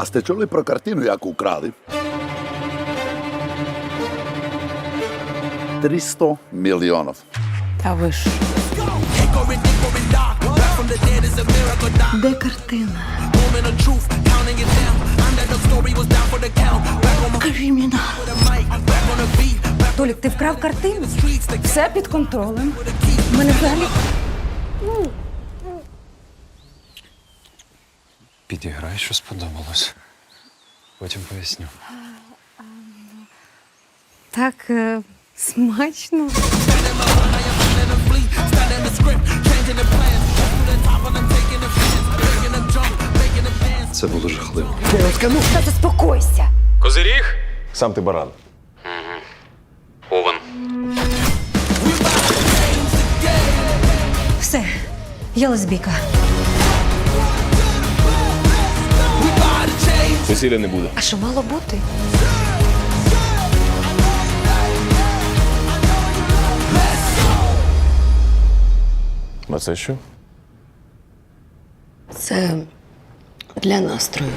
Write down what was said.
А сте чули про картину, яку украли? 300 мільйонів. Та ви ж. Де картина? Толік, ти вкрав картину? Все під контролем. Мене взагалі. Підіграй, що сподобалось. Потім поясню. Так е, смачно. Це було жахливо. Та заспокойся. Козиріг? Сам ти баран. Овен. Все, я лесбійка. Весілля не буде. А що мало бути? А це що? Це для настрою.